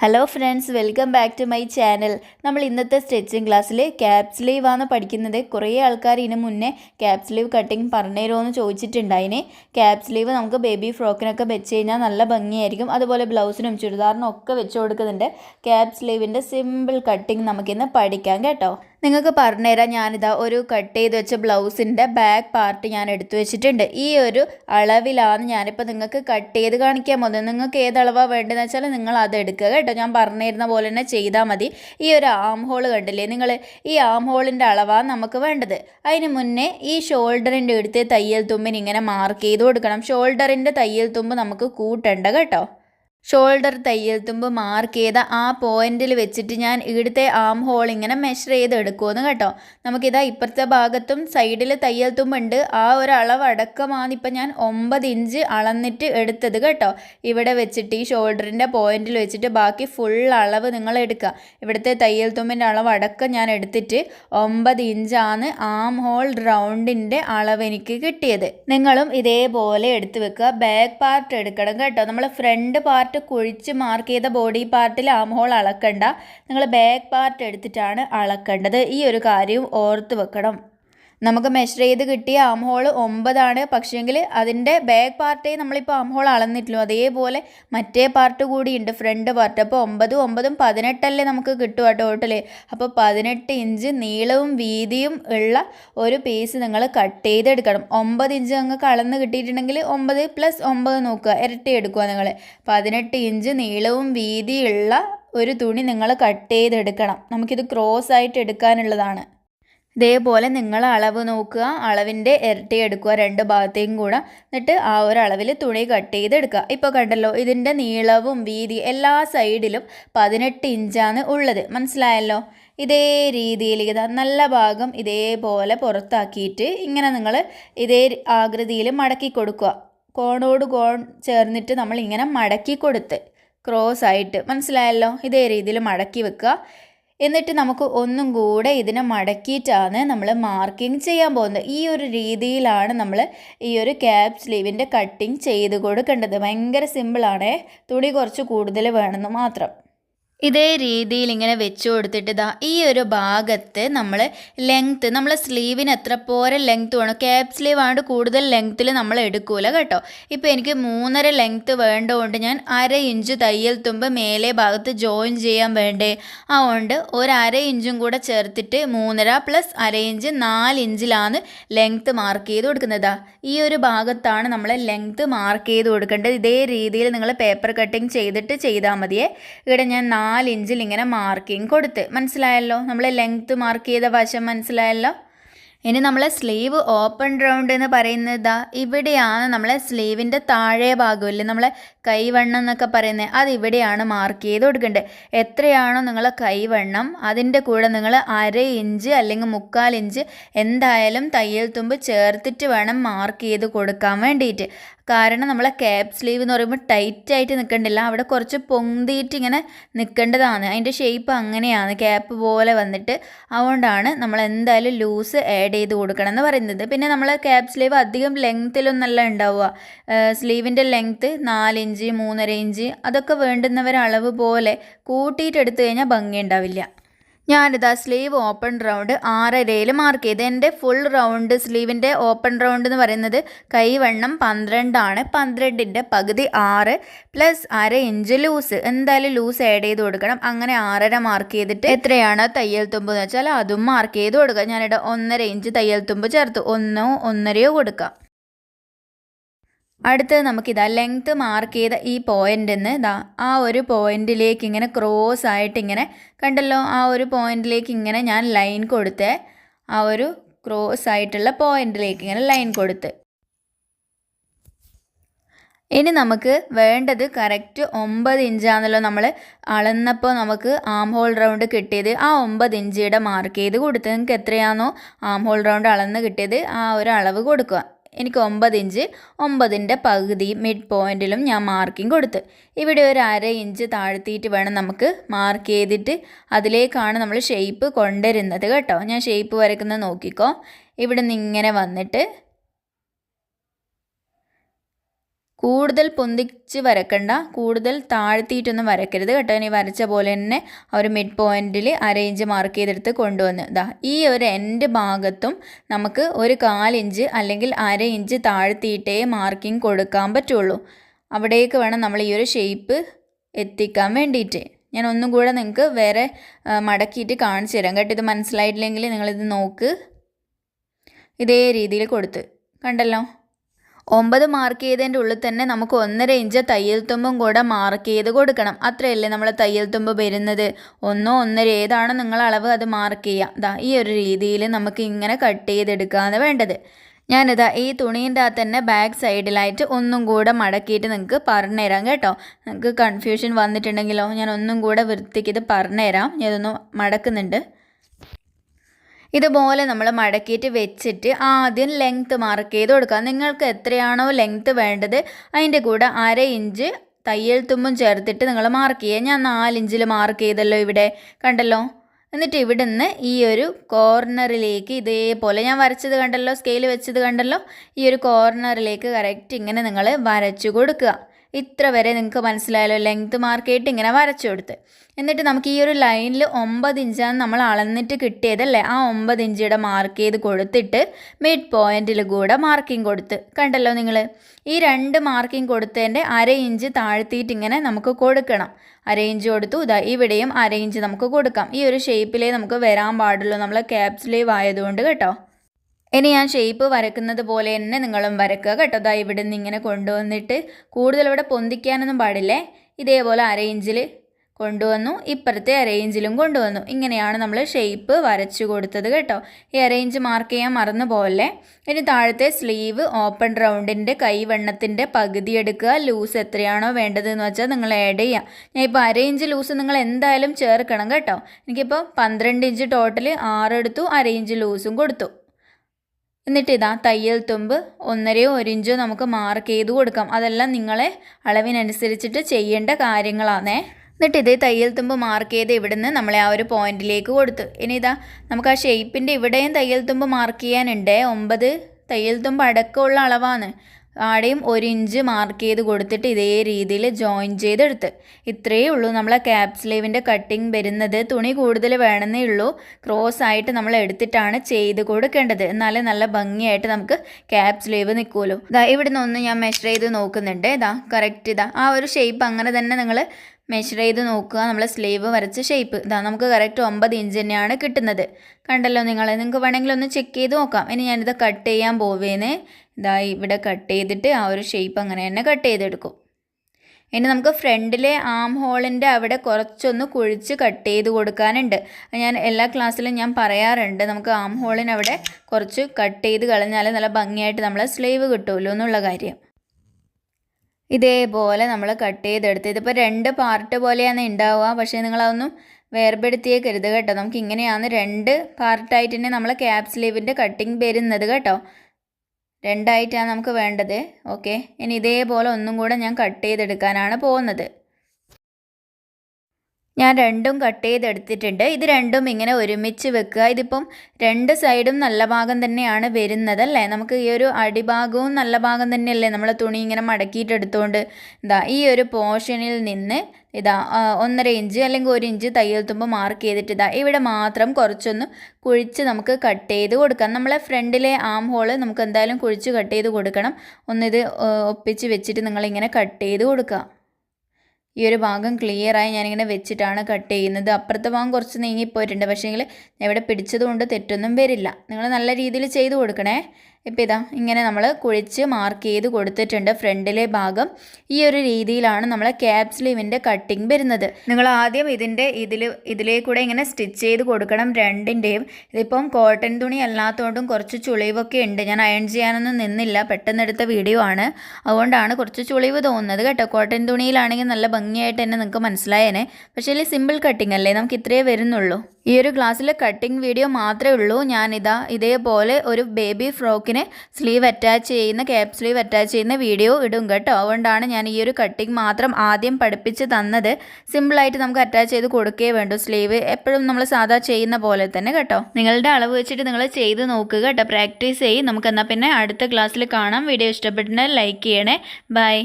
Hello friends welcome back to my channel നമ്മൾ ഇന്നത്തെ stitching ക്ലാസ്സിൽ ക്യാപ് ആണ് പഠിക്കുന്നത്. കുറേ ആൾക്കാർ ഇതിന് മുന്നേ ക്യാപ് സ്ലീവ് കട്ടിങ് പറഞ്ഞുതരുമോ എന്ന് ചോദിച്ചിട്ടുണ്ടായിന്. ക്യാപ് സ്ലീവ് നമുക്ക് ബേബി ഫ്രോക്കിനൊക്കെ വെച്ച് കഴിഞ്ഞാൽ നല്ല ഭംഗിയായിരിക്കും. അതുപോലെ ബ്ലൗസിനും ചുരിദാറിനും ഒക്കെ വെച്ച് കൊടുക്കുന്നുണ്ട്. ക്യാപ് സ്ലീവിന്റെ സിമ്പിൾ കട്ടിങ് നമുക്കിന്ന് പഠിക്കാം കേട്ടോ. നിങ്ങൾക്ക് പറഞ്ഞുതരാം. ഞാനിതാ ഒരു കട്ട് ചെയ്ത് വെച്ച ബ്ലൗസിന്റെ ബാക്ക് പാർട്ട് ഞാൻ എടുത്തു വെച്ചിട്ടുണ്ട്. ഈ ഒരു അളവിലാണ് ഞാനിപ്പോൾ നിങ്ങൾക്ക് കട്ട് ചെയ്ത് കാണിക്കാൻ പോകുന്നത്. നിങ്ങൾക്ക് ഏത് അളവാണ് വേണ്ടതെന്ന് വെച്ചാൽ നിങ്ങൾ അത് എടുക്കുക കേട്ടോ. ഞാൻ പറഞ്ഞിരുന്ന പോലെ തന്നെ ചെയ്താൽ മതി. ഈ ഒരു ആം ഹോൾ കണ്ടില്ലേ? നിങ്ങൾ ഈ ആം ഹോളിന്റെ അളവാണ് നമുക്ക് വേണ്ടത്. അതിന് മുന്നേ ഈ ഷോൾഡറിന്റെ അടുത്ത് തയ്യൽ തുമ്പിന് ഇങ്ങനെ മാർക്ക് ചെയ്ത് കൊടുക്കണം. ഷോൾഡറിന്റെ തയ്യൽ തുമ്പ് നമുക്ക് കൂട്ടണ്ട കേട്ടോ. ഷോൾഡർ തയ്യൽ തുമ്പ് മാർക്ക് ചെയ്ത ആ പോയിന്റിൽ വെച്ചിട്ട് ഞാൻ ഇവിടുത്തെ ആം ഹോൾ ഇങ്ങനെ മെഷർ ചെയ്ത് എടുക്കുമെന്ന് കേട്ടോ. നമുക്കിതാ ഇപ്പുറത്തെ ഭാഗത്തും സൈഡിൽ തയ്യൽ തുമ്പുണ്ട്. ആ ഒരു അളവ് അടക്കമാണ് ഇപ്പം ഞാൻ ഒമ്പത് ഇഞ്ച് അളന്നിട്ട് എടുത്തത് കേട്ടോ. ഇവിടെ വെച്ചിട്ട് ഈ ഷോൾഡറിന്റെ പോയിന്റിൽ വെച്ചിട്ട് ബാക്കി ഫുൾ അളവ് നിങ്ങൾ എടുക്കുക. ഇവിടുത്തെ തയ്യൽ തുമ്പിന്റെ അളവ് അടക്കം ഞാൻ എടുത്തിട്ട് ഒമ്പത് ഇഞ്ചാണ് ആം ഹോൾ റൗണ്ടിന്റെ അളവ് എനിക്ക് കിട്ടിയത്. നിങ്ങളും ഇതേപോലെ എടുത്ത് വെക്കുക. ബാക്ക് പാർട്ട് എടുക്കണം കേട്ടോ. നമ്മൾ ഫ്രണ്ട് പാർട്ട് കുഴിച്ച് മാർക്ക് ചെയ്ത ബോഡി പാർട്ടിൽ ആം ഹോൾ അളക്കണ്ട. നിങ്ങൾ ബാക്ക് പാർട്ട് എടുത്തിട്ടാണ് അളക്കേണ്ടത്. ഈ ഒരു കാര്യവും ഓർത്ത് വെക്കണം. നമുക്ക് മെഷർ ചെയ്ത് കിട്ടിയ ആം ഹോൾ ഒമ്പതാണ്. പക്ഷേങ്കിൽ അതിന്റെ ബാക്ക് പാർട്ടേ നമ്മളിപ്പോൾ ആം ഹോൾ അളന്നിട്ടുള്ളൂ. അതേപോലെ മറ്റേ പാർട്ട് കൂടിയുണ്ട് ഫ്രണ്ട് പാർട്ട് അപ്പോൾ ഒമ്പതും ഒമ്പതും പതിനെട്ടല്ലേ നമുക്ക് കിട്ടുക ടോട്ടൽ അപ്പോൾ പതിനെട്ട് ഇഞ്ച് നീളവും വീതിയും ഉള്ള ഒരു പീസ് നിങ്ങൾ കട്ട് ചെയ്തെടുക്കണം. ഒമ്പത് ഇഞ്ച് നിങ്ങൾക്ക് അളന്ന് കിട്ടിയിട്ടുണ്ടെങ്കിൽ ഒമ്പത് പ്ലസ് ഒമ്പത് നോക്കുക. ഇരട്ടി എടുക്കുക നിങ്ങൾ പതിനെട്ട് ഇഞ്ച് നീളവും വീതിയുള്ള ഒരു തുണി നിങ്ങൾ കട്ട് ചെയ്തെടുക്കണം. നമുക്കിത് ക്രോസ് ആയിട്ട് എടുക്കാനുള്ളതാണ്. ഇതേപോലെ നിങ്ങൾ അളവ് നോക്കുക അളവിന്റെ ഇരട്ടി എടുക്കുക രണ്ട് ഭാഗത്തേക്കും കൂടെ എന്നിട്ട് ആ ഒരു അളവിൽ തുണി കട്ട് ചെയ്തെടുക്കുക. ഇപ്പോൾ കണ്ടല്ലോ ഇതിന്റെ നീളവും വീതി എല്ലാ സൈഡിലും പതിനെട്ട് ഇഞ്ചാണ് ഉള്ളത്. മനസ്സിലായല്ലോ? ഇതേ രീതിയിൽ ഇതാ നല്ല ഭാഗം ഇതേപോലെ പുറത്താക്കിയിട്ട് ഇങ്ങനെ നിങ്ങൾ ഇതേ ആകൃതിയിൽ മടക്കി കൊടുക്കുക. കോണോട് കോൺ ചേർന്നിട്ട് നമ്മൾ ഇങ്ങനെ മടക്കി കൊടുത്ത് ക്രോസ് ആയിട്ട് മനസ്സിലായല്ലോ? ഇതേ രീതിയിൽ മടക്കി വെക്കുക. എന്നിട്ട് നമുക്ക് ഒന്നും കൂടെ ഇതിനെ മടക്കിയിട്ടാണ് നമ്മൾ മാർക്കിംഗ് ചെയ്യാൻ പോകുന്നത്. ഈ ഒരു രീതിയിലാണ് നമ്മൾ ഈ ഒരു ക്യാപ് സ്ലീവിന്റെ കട്ടിങ് ചെയ്ത് കൊടുക്കേണ്ടത്. ഭയങ്കര സിമ്പിളാണേ തുണി കുറച്ച് കൂടുതൽ വേണമെന്ന് മാത്രം. ഇതേ രീതിയിൽ ഇങ്ങനെ വെച്ച് കൊടുത്തിട്ട് ഇതാ ഈ ഒരു ഭാഗത്ത് നമ്മൾ ലെങ്ത്ത് നമ്മൾ സ്ലീവിന് എത്ര പോരെ ലെങ്ത്ത് വേണം ക്യാപ് സ്ലീവ് ആണ് കൂടുതൽ ലെങ്ത്തിൽ നമ്മൾ എടുക്കൂല കേട്ടോ. ഇപ്പോൾ എനിക്ക് മൂന്നര ലെങ്ത്ത് വേണ്ടതുകൊണ്ട് ഞാൻ അര ഇഞ്ച് തയ്യൽ തുമ്പ് മേലെ ഭാഗത്ത് ജോയിൻ ചെയ്യാൻ വേണ്ടേ? അതുകൊണ്ട് ഒരു അര ഇഞ്ചും കൂടെ ചേർത്തിട്ട് മൂന്നര പ്ലസ് അര ഇഞ്ച് നാല് ഇഞ്ചിലാണ് ലെങ്ത്ത് മാർക്ക് ചെയ്ത് കൊടുക്കുന്നത് ഈ ഒരു ഭാഗത്താണ് നമ്മൾ ലെങ്ത്ത് മാർക്ക് ചെയ്ത് കൊടുക്കേണ്ടത്. ഇതേ രീതിയിൽ നിങ്ങൾ പേപ്പർ കട്ടിങ് ചെയ്തിട്ട് ചെയ്താൽ മതിയേ. ഇവിടെ ഞാൻ നാല് ഇഞ്ചിൽ ഇങ്ങനെ മാർക്കിങ് കൊടുത്ത്. മനസ്സിലായല്ലോ? നമ്മൾ ലെങ്ത്ത് മാർക്ക് ചെയ്ത വശം മനസ്സിലായല്ലോ? ഇനി നമ്മൾ സ്ലീവ് ഓപ്പൺ റൗണ്ട് എന്ന് പറയുന്നത് ഇവിടെയാണ് നമ്മളെ സ്ലീവിന്റെ താഴെ ഭാഗമില്ലേ നമ്മളെ കൈവണ്ണം എന്നൊക്കെ പറയുന്നത് അത് ഇവിടെയാണ് മാർക്ക് ചെയ്ത് കൊടുക്കേണ്ടത് എത്രയാണോ നിങ്ങളെ കൈവണ്ണം അതിന്റെ കൂടെ നിങ്ങൾ അര ഇഞ്ച് അല്ലെങ്കിൽ മുക്കാൽ ഇഞ്ച് എന്തായാലും തയ്യൽ തുമ്പ് ചേർത്തിട്ട് വേണം മാർക്ക് ചെയ്ത് കൊടുക്കാൻ വേണ്ടിയിട്ട്. കാരണം നമ്മളെ ക്യാപ് സ്ലീവ് എന്ന് പറയുമ്പോൾ ടൈറ്റ് ആയിട്ട് നിൽക്കണ്ടില്ല. അവിടെ കുറച്ച് പൊന്തിയിട്ട് ഇങ്ങനെ നിൽക്കേണ്ടതാണ്. അതിന്റെ ഷേപ്പ് അങ്ങനെയാണ്. ക്യാപ്പ് പോലെ വന്നിട്ട് അതുകൊണ്ടാണ് നമ്മൾ എന്തായാലും ലൂസ് ആഡ് ചെയ്ത് കൊടുക്കണം എന്ന് പറയുന്നത്. പിന്നെ നമ്മൾ ക്യാപ് സ്ലീവ് അധികം ലെങ്ത്തിലൊന്നല്ല ഉണ്ടാവുക. സ്ലീവിന്റെ ലെങ്ത്ത് നാലിഞ്ച് മൂന്നര ഇഞ്ച് അതൊക്കെ വേണ്ടുന്നവരളവ് പോലെ കൂട്ടിയിട്ടെടുത്തു കഴിഞ്ഞാൽ ഭംഗി ഉണ്ടാവില്ല ഞാനിതാ സ്ലീവ് ഓപ്പൺ റൗണ്ട് ആറരയിൽ മാർക്ക് ചെയ്ത് എന്റെ ഫുൾ റൗണ്ട് സ്ലീവിന്റെ ഓപ്പൺ റൗണ്ട് എന്ന് പറയുന്നത് കൈവണ്ണം പന്ത്രണ്ടാണ്. പന്ത്രണ്ടിന്റെ പകുതി ആറ് പ്ലസ് അര ഇഞ്ച് ലൂസ്. എന്തായാലും ലൂസ് ആഡ് ചെയ്ത് കൊടുക്കണം. അങ്ങനെ ആറര മാർക്ക് ചെയ്തിട്ട് എത്രയാണ്? തയ്യൽ തുമ്പ് എന്ന് വെച്ചാൽ അതും മാർക്ക് ചെയ്ത് കൊടുക്കുക ഞാനിവിടെ ഒന്നര ഇഞ്ച് തയ്യൽ തുമ്പ് ചേർത്ത്. ഒന്നോ ഒന്നരയോ കൊടുക്കാം. അടുത്തത് നമുക്കിതാ ലെങ്ത്ത് മാർക്ക് ചെയ്ത ഈ പോയിന്റിൽ നിന്ന് ഇതാ ആ ഒരു പോയിന്റിലേക്ക് ഇങ്ങനെ ക്രോസ് ആയിട്ട് ഇങ്ങനെ കണ്ടല്ലോ ആ ഒരു പോയിന്റിലേക്ക് ഇങ്ങനെ ഞാൻ ലൈൻ കൊടുത്തേ ആ ഒരു ക്രോസ് ആയിട്ടുള്ള പോയിന്റിലേക്ക് ഇങ്ങനെ ലൈൻ കൊടുത്ത്. ഇനി നമുക്ക് വേണ്ടത് കറക്റ്റ് ഒമ്പത് ഇഞ്ചാണല്ലോ നമ്മൾ അളന്നപ്പോൾ നമുക്ക് ആം ഹോൾ റൗണ്ട് കിട്ടിയത്. ആ ഒമ്പത് ഇഞ്ചിയുടെ മാർക്ക് ചെയ്ത് കൊടുത്ത് നിങ്ങൾക്ക് എത്രയാണോ ആം ഹോൾ റൗണ്ട് അളന്ന് കിട്ടിയത് ആ ഒരു അളവ് കൊടുക്കുക. എനിക്ക് ഒമ്പത് ഇഞ്ച് ഒമ്പതിന്റെ പകുതി മിഡ് പോയിന്റിലും ഞാൻ മാർക്കിംഗ് കൊടുത്ത്. ഇവിടെ ഒരു അര ഇഞ്ച് താഴ്ത്തിയിട്ട് വേണം നമുക്ക് മാർക്ക് ചെയ്തിട്ട് അതിലേക്കാണ് നമ്മൾ ഷേപ്പ് കൊണ്ടുവരുന്നത് കേട്ടോ. ഞാൻ ഷേപ്പ് വരയ്ക്കുന്നത് നോക്കിക്കോ. ഇവിടെ നിന്ന് ഇങ്ങനെ വന്നിട്ട് കൂടുതൽ പൊന്തിച്ച് വരക്കണ്ട കൂടുതൽ താഴ്ത്തിയിട്ടൊന്നും വരക്കരുത് കേട്ടോ. ഇനി വരച്ച പോലെ തന്നെ ആ ഒരു മിഡ് പോയിന്റിൽ അരയിഞ്ച് മാർക്ക് ചെയ്തെടുത്ത് കൊണ്ടുവന്ന്. ഇതാ ഈ ഒരു എൻഡ് ഭാഗത്തും നമുക്ക് ഒരു കാലിഞ്ച് അല്ലെങ്കിൽ അര ഇഞ്ച് താഴ്ത്തിയിട്ടേ മാർക്കിംഗ് കൊടുക്കാൻ പറ്റുള്ളൂ. അവിടേക്ക് വേണം നമ്മൾ ഈ ഒരു ഷേപ്പ് എത്തിക്കാൻ വേണ്ടിയിട്ട്. ഞാൻ ഒന്നും കൂടെ നിങ്ങൾക്ക് വേറെ മടക്കിയിട്ട് കാണിച്ചു തരാം കേട്ടോ. ഇത് മനസ്സിലായിട്ടില്ലെങ്കിൽ നിങ്ങളിത് നോക്ക്. ഇതേ രീതിയിൽ കൊടുത്ത്. കണ്ടല്ലോ? ഒമ്പത് മാർക്ക് ചെയ്തതിന്റെ ഉള്ളിൽ തന്നെ നമുക്ക് ഒന്നര ഇഞ്ച് തയ്യൽ തുമ്പും കൂടെ മാർക്ക് ചെയ്ത് കൊടുക്കണം. അത്രയല്ലേ നമ്മൾ തയ്യൽ തുമ്പ് വരുന്നത്? ഒന്നോ ഒന്നര ഏതാണോ നിങ്ങൾ അളവ് അത് മാർക്ക് ചെയ്യുക ദാ ഈ ഒരു രീതിയിൽ നമുക്ക് ഇങ്ങനെ കട്ട് ചെയ്തെടുക്കുകയാണ് വേണ്ടത്. ഞാനിതാ ഈ തുണീന്റെ അകത്ത് തന്നെ ബാക്ക് സൈഡിലായിട്ട് ഒന്നും കൂടെ മടക്കിയിട്ട് നിങ്ങൾക്ക് പറഞ്ഞുതരാം കേട്ടോ. നിങ്ങൾക്ക് കൺഫ്യൂഷൻ വന്നിട്ടുണ്ടെങ്കിലോ ഞാൻ ഒന്നും കൂടെ വൃത്തിക്ക് ഇത് പറഞ്ഞുതരാം. ഞാൻ ഇതൊന്ന് മടക്കുന്നുണ്ട്. ഇതുപോലെ നമ്മൾ മടക്കിയിട്ട് വെച്ചിട്ട് ആദ്യം ലെങ്ത്ത് മാർക്ക് ചെയ്ത് കൊടുക്കുക. നിങ്ങൾക്ക് എത്രയാണോ ലെങ്ത്ത് വേണ്ടത് അതിന്റെ കൂടെ അര ഇഞ്ച് തയ്യൽ തുമ്പും ചേർത്തിട്ട് നിങ്ങൾ മാർക്ക് ചെയ്യുക. ഞാൻ നാലിഞ്ചിൽ മാർക്ക് ചെയ്തല്ലോ ഇവിടെ കണ്ടല്ലോ? എന്നിട്ട് ഇവിടെ നിന്ന് ഈ ഒരു കോർണറിലേക്ക് ഇതേപോലെ ഞാൻ വരച്ചത് കണ്ടല്ലോ സ്കെയിൽ വെച്ചത് കണ്ടല്ലോ? ഈ ഒരു കോർണറിലേക്ക് കറക്റ്റ് ഇങ്ങനെ നിങ്ങൾ വരച്ചു കൊടുക്കുക. ഇത്ര വരെ നിങ്ങൾക്ക് മനസ്സിലായല്ലോ ലെങ്ത് മാർക്ക് ഇങ്ങനെ വരച്ചു കൊടുത്ത്. എന്നിട്ട് നമുക്ക് ഈ ഒരു ലൈനിൽ ഒമ്പത് ഇഞ്ചാണ് നമ്മൾ അളന്നിട്ട് കിട്ടിയതല്ലേ? ആ ഒമ്പത് ഇഞ്ചിയുടെ മാർക്ക് ചെയ്ത് കൊടുത്തിട്ട് മിഡ് പോയിന്റിൽ കൂടെ മാർക്കിംഗ് കൊടുത്ത്. കണ്ടല്ലോ നിങ്ങൾ ഈ രണ്ട് മാർക്കിംഗ് കൊടുത്തതിന്റെ അര ഇഞ്ച് താഴ്ത്തിയിട്ട് ഇങ്ങനെ നമുക്ക് കൊടുക്കണം. അര ഇഞ്ച് കൊടുത്തു ഇതാ ഇവിടെയും അര ഇഞ്ച് നമുക്ക് കൊടുക്കാം. ഈ ഒരു ഷേപ്പിലേ നമുക്ക് വരാൻ പാടുള്ളൂ. നമ്മൾ ക്യാപ് സ്ലീവ് ആയതുകൊണ്ട് കേട്ടോ. ഇനി ഞാൻ ഷേപ്പ് വരക്കുന്നത് പോലെ തന്നെ നിങ്ങളും വരക്കുക കേട്ടോ. ദാ ഇവിടെ നിന്ന് ഇങ്ങനെ കൊണ്ടുവന്നിട്ട് കൂടുതൽ ഇവിടെ പൊന്തിക്കാനൊന്നും പാടില്ലേ? ഇതേപോലെ അരയിഞ്ചിൽ കൊണ്ടുവന്നു. ഇപ്പുറത്തെ അരയിഞ്ചിലും കൊണ്ടുവന്നു. ഇങ്ങനെയാണ് നമ്മൾ ഷേപ്പ് വരച്ചു കൊടുത്തത് കേട്ടോ. ഈ അറേഞ്ച് മാർക്ക് ചെയ്യാൻ മറന്നു പോകല്ലേ ഇനി താഴത്തെ സ്ലീവ് ഓപ്പൺ റൗണ്ടിന്റെ കൈവണ്ണത്തിന്റെ പകുതി എടുക്കുക. ലൂസ് എത്രയാണോ വേണ്ടതെന്ന് വെച്ചാൽ നിങ്ങൾ ആഡ് ചെയ്യുക ഞാൻ ഇപ്പോൾ അരയിഞ്ച് ലൂസ് നിങ്ങൾ എന്തായാലും ചേർക്കണം കേട്ടോ. എനിക്കിപ്പോൾ പന്ത്രണ്ട് ഇഞ്ച് ടോട്ടൽ ആറെടുത്തു അരയിഞ്ച് ലൂസും കൊടുത്തു. എന്നിട്ട് ഇതാ തയ്യൽ തുമ്പ് ഒന്നരയോ ഒരിഞ്ചോ നമുക്ക് മാർക്ക് ചെയ്ത് കൊടുക്കാം. അതെല്ലാം നിങ്ങളെ അളവിനനുസരിച്ചിട്ട് ചെയ്യേണ്ട കാര്യങ്ങളാണേ എന്നിട്ട് ഇതേ തയ്യൽ തുമ്പ് മാർക്ക് ചെയ്ത് ഇവിടുന്ന് നമ്മളെ ആ ഒരു പോയിന്റിലേക്ക് കൊടുത്തു. ഇനി ഇതാ നമുക്ക് ആ ഷേപ്പിന്റെ ഇവിടെയും തയ്യൽ തുമ്പ് മാർക്ക് ചെയ്യാനുണ്ട്. ഒമ്പത് തയ്യൽ തുമ്പ് അടക്കമുള്ള അളവാണ്. ആടെയും ഒരു ഇഞ്ച് മാർക്ക് ചെയ്ത് കൊടുത്തിട്ട് ഇതേ രീതിയിൽ ജോയിൻ ചെയ്തെടുത്ത്. ഇത്രയേ ഉള്ളൂ നമ്മളെ ക്യാപ് സ്ലീവിന്റെ കട്ടിങ് വരുന്നത്. തുണി കൂടുതൽ വേണമെന്നേ ഉള്ളൂ. ക്രോസ് ആയിട്ട് നമ്മൾ എടുത്തിട്ടാണ് ചെയ്ത് കൊടുക്കേണ്ടത്. എന്നാലേ നല്ല ഭംഗിയായിട്ട് നമുക്ക് ക്യാപ് സ്ലീവ് നിൽക്കുമല്ലോ ഇതാ ഇവിടുന്ന് ഒന്ന് ഞാൻ മെഷർ ചെയ്ത് നോക്കുന്നുണ്ട്. ഇതാ കറക്റ്റ് ഇതാ. ആ ഒരു ഷേപ്പ് അങ്ങനെ തന്നെ നിങ്ങൾ മെഷർ ചെയ്ത് നോക്കുക. നമ്മൾ സ്ലീവ് വരച്ച ഷേപ്പ് ഇതാ നമുക്ക് കറക്റ്റ് ഒമ്പത് ഇഞ്ച് തന്നെയാണ് കിട്ടുന്നത്. കണ്ടല്ലോ നിങ്ങൾ നിങ്ങൾക്ക് വേണമെങ്കിൽ ഒന്ന് ചെക്ക് ചെയ്ത് നോക്കാം. ഇനി ഞാനിത് കട്ട് ചെയ്യാൻ പോവേന്ന്. ഇതാ ഇവിടെ കട്ട് ചെയ്തിട്ട് ആ ഒരു ഷേപ്പ് അങ്ങനെ തന്നെ കട്ട് ചെയ്തെടുക്കും. ഇനി നമുക്ക് ഫ്രണ്ടിലെ ആം ഹോളിന്റെ അവിടെ കുറച്ചൊന്ന് കുഴിച്ച് കട്ട് ചെയ്ത് കൊടുക്കാനുണ്ട്. ഞാൻ എല്ലാ ക്ലാസ്സിലും ഞാൻ പറയാറുണ്ട്. നമുക്ക് ആം ഹോളിനവിടെ കുറച്ച് കട്ട് ചെയ്ത് കളഞ്ഞാൽ നല്ല ഭംഗിയായിട്ട് നമ്മളെ സ്ലീവ് കിട്ടുമല്ലോ എന്നുള്ള കാര്യം. ഇതേപോലെ നമ്മൾ കട്ട് ചെയ്തെടുത്ത്. ഇതിപ്പോൾ രണ്ട് പാർട്ട് പോലെയാണ് ഉണ്ടാവുക പക്ഷേ നിങ്ങളതൊന്നും വേർപെടുത്തിയേക്കരുത് കേട്ടോ. നമുക്ക് ഇങ്ങനെയാണ് രണ്ട് പാർട്ടായിട്ട് തന്നെ നമ്മൾ ക്യാപ് സ്ലീവിന്റെ കട്ടിങ് വരുന്നത് കേട്ടോ. രണ്ടായിട്ടാണ് നമുക്ക് വേണ്ടത്. ഓക്കെ ഇനി ഇതേപോലെ ഒന്നും കൂടെ ഞാൻ കട്ട് ചെയ്തെടുക്കാനാണ് പോകുന്നത്. ഞാൻ രണ്ടും കട്ട് ചെയ്തെടുത്തിട്ടുണ്ട്. ഇത് രണ്ടും ഇങ്ങനെ ഒരുമിച്ച് വെക്കുക. ഇതിപ്പം രണ്ട് സൈഡും നല്ല ഭാഗം തന്നെയാണ് വരുന്നത് അല്ലേ? നമുക്ക് ഈ ഒരു അടിഭാഗവും നല്ല ഭാഗം തന്നെയല്ലേ? നമ്മൾ തുണി ഇങ്ങനെ മടക്കിയിട്ടെടുത്തുകൊണ്ട് ഇതാ ഈ ഒരു പോർഷനിൽ നിന്ന് ഇതാ ഒന്നര ഇഞ്ച് അല്ലെങ്കിൽ ഒരു ഇഞ്ച് തയ്യൽ തുമ്പ് മാർക്ക് ചെയ്തിട്ട് ഇതാ ഇവിടെ മാത്രം കുറച്ചൊന്ന് കുഴിച്ച് നമുക്ക് കട്ട് ചെയ്ത് കൊടുക്കാം. നമ്മളെ ഫ്രണ്ടിലെ ആം ഹോൾ നമുക്ക് എന്തായാലും കുഴിച്ച് കട്ട് ചെയ്ത് കൊടുക്കണം. ഒന്നിത് ഒപ്പിച്ച് വെച്ചിട്ട് നിങ്ങളിങ്ങനെ കട്ട് ചെയ്ത് കൊടുക്കുക. ഈ ഒരു ഭാഗം ക്ലിയറായി ഞാനിങ്ങനെ വെച്ചിട്ടാണ് കട്ട് ചെയ്യുന്നത്. അപ്പുറത്തെ ഭാഗം കുറച്ച് നീങ്ങിപ്പോയിട്ടുണ്ട്. പക്ഷേങ്കിൽ ഇവിടെ പിടിച്ചതുകൊണ്ട് തെറ്റൊന്നും വരില്ല. നിങ്ങൾ നല്ല രീതിയിൽ ചെയ്ത് കൊടുക്കണേ. ഇപ്പം ഇതാ ഇങ്ങനെ നമ്മൾ കുഴിച്ച് മാർക്ക് ചെയ്ത് കൊടുത്തിട്ടുണ്ട് ഫ്രണ്ടിലെ ഭാഗം. ഈ ഒരു രീതിയിലാണ് നമ്മൾ ക്യാപ് സ്ലീവിന്റെ കട്ടിങ് വരുന്നത്. നിങ്ങൾ ആദ്യം ഇതിന്റെ ഇതിൽ ഇതിലേക്കൂടെ ഇങ്ങനെ സ്റ്റിച്ച് ചെയ്ത് കൊടുക്കണം രണ്ടിന്റെയും ഇതിപ്പം കോട്ടൺ തുണി അല്ലാത്തതുകൊണ്ടും കുറച്ച് ചുളിവൊക്കെ ഉണ്ട്. ഞാൻ അയൺ ചെയ്യാനൊന്നും നിന്നില്ല. പെട്ടെന്നെടുത്ത വീഡിയോ ആണ്. അതുകൊണ്ടാണ് കുറച്ച് ചുളിവ് തോന്നുന്നത് കേട്ടോ. കോട്ടൺ തുണിയിലാണെങ്കിൽ നല്ല ഭംഗിയായിട്ട് തന്നെ നിങ്ങൾക്ക് മനസ്സിലായേനെ. പക്ഷേ ഇതിൽ സിമ്പിൾ കട്ടിങ് അല്ലേ? നമുക്ക് ഇത്രയേ വരുന്നുള്ളൂ. ഈ ഒരു ക്ലാസ്സിൽ കട്ടിംഗ് വീഡിയോ മാത്രമേ ഉള്ളൂ. ഞാനിതാ ഇതേപോലെ ഒരു ബേബി ഫ്രോക്കിന് സ്ലീവ് അറ്റാച്ച് ചെയ്യുന്ന ക്യാപ് സ്ലീവ് അറ്റാച്ച് ചെയ്യുന്ന വീഡിയോ ഇടും കേട്ടോ. അതുകൊണ്ടാണ് ഞാൻ ഈ ഒരു കട്ടിംഗ് മാത്രം ആദ്യം പഠിപ്പിച്ച് തന്നത്. സിമ്പിളായിട്ട് നമുക്ക് അറ്റാച്ച് ചെയ്ത് കൊടുക്കേ വേണ്ടൂ. സ്ലീവ് എപ്പോഴും നമ്മൾ സാധാ ചെയ്യുന്ന പോലെ തന്നെ കേട്ടോ. നിങ്ങളുടെ അളവ് വെച്ചിട്ട് നിങ്ങൾ ചെയ്ത് നോക്കുക കേട്ടോ. പ്രാക്ടീസ് ചെയ്യും. നമുക്ക് എന്നാൽ പിന്നെ അടുത്ത ക്ലാസ്സിൽ കാണാം. വീഡിയോ ഇഷ്ടപ്പെട്ടിട്ടുണ്ടെങ്കിൽ ലൈക്ക് ചെയ്യണേ. ബൈ